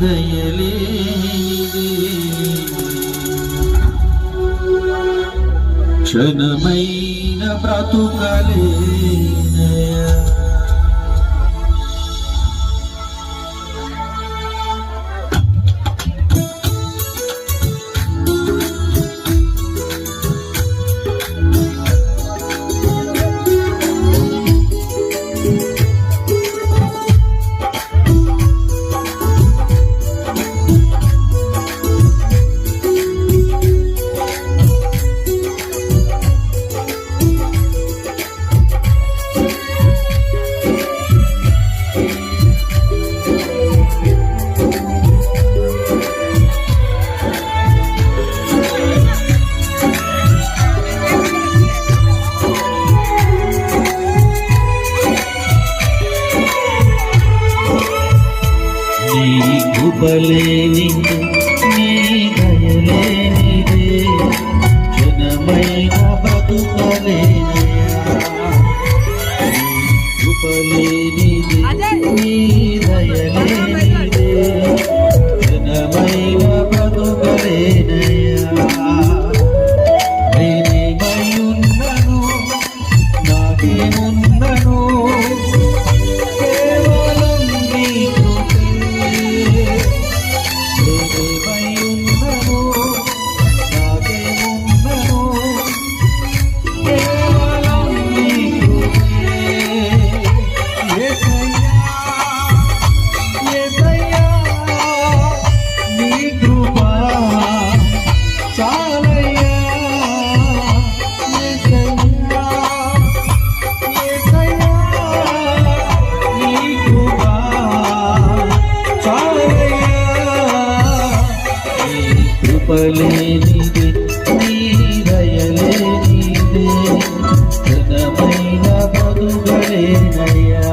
దయలేనిదే క్షణమైన బ్రతుకలేనయా కృపలేనిదే నీ దయలేనిదే. జనమైన బతుకలేనయా నీ దయలేనిదే. జనమైన బతుకలేనయా కృపలేనిదే నీ దయలేనిదే ఘనమైన బతుకలేనయ్యా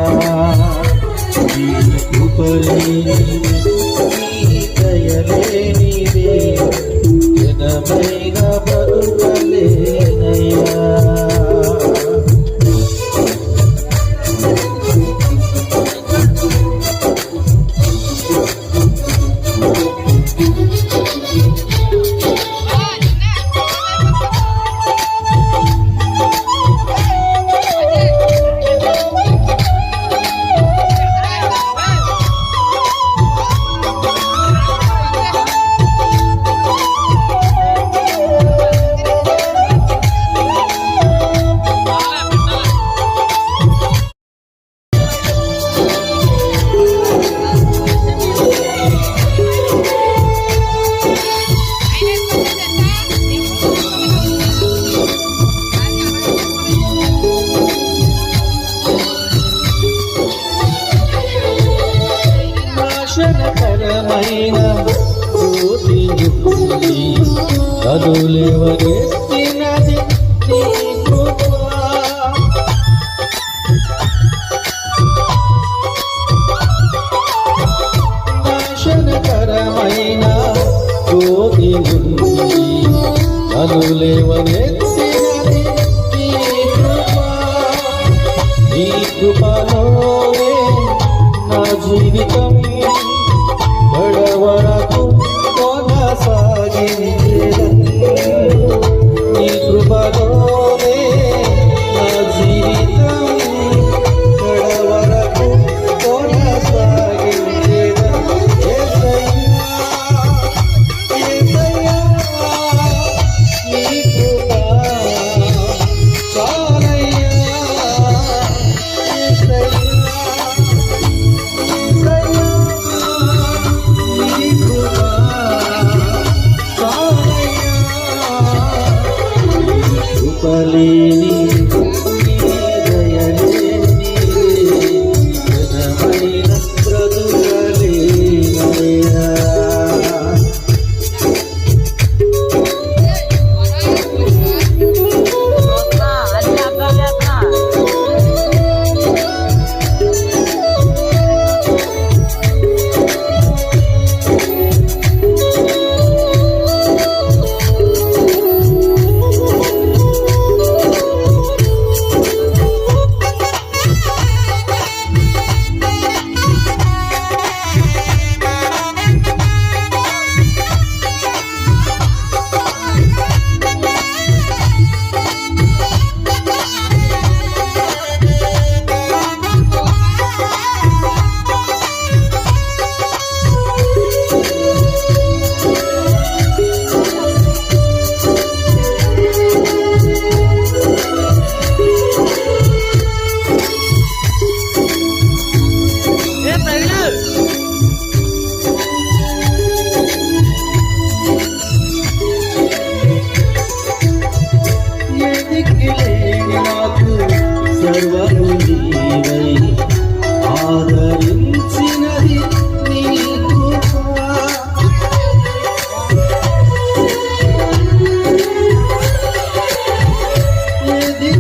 నీ కృపలేనిదే నీ దయలేనిదే ఘనమైన బతుకలేనయ్యా కదులేవనెత్తినది నీ కృప. నాశనకరమైన జ్యోతి ఉంది నీ కృప. నీ కృపలోనే నా జీవితం చెప్పలేని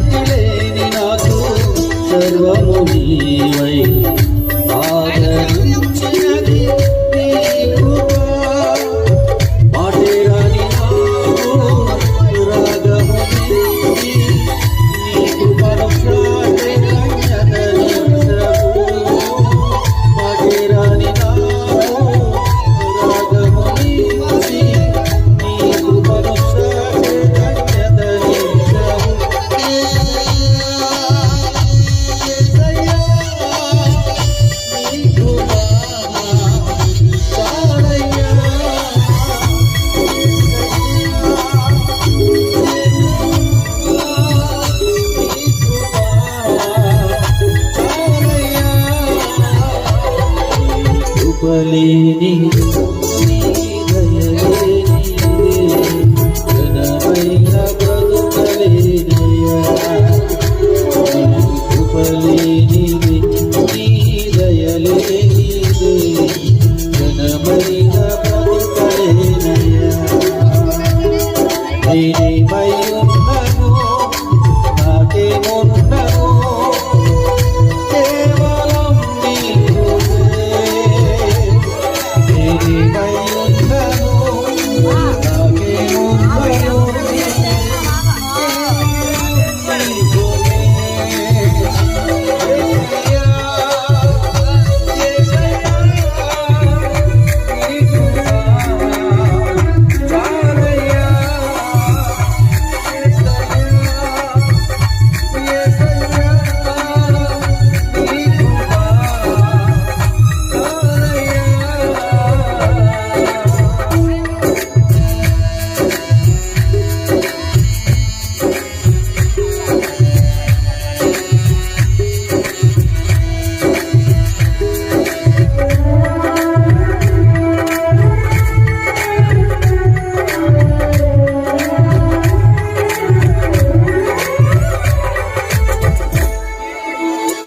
శాంతి లేని నాకు సర్వము నీవై. ಒಲಿನಿ ಬದುಕಲೇನಯ ಕೃಪಲೇ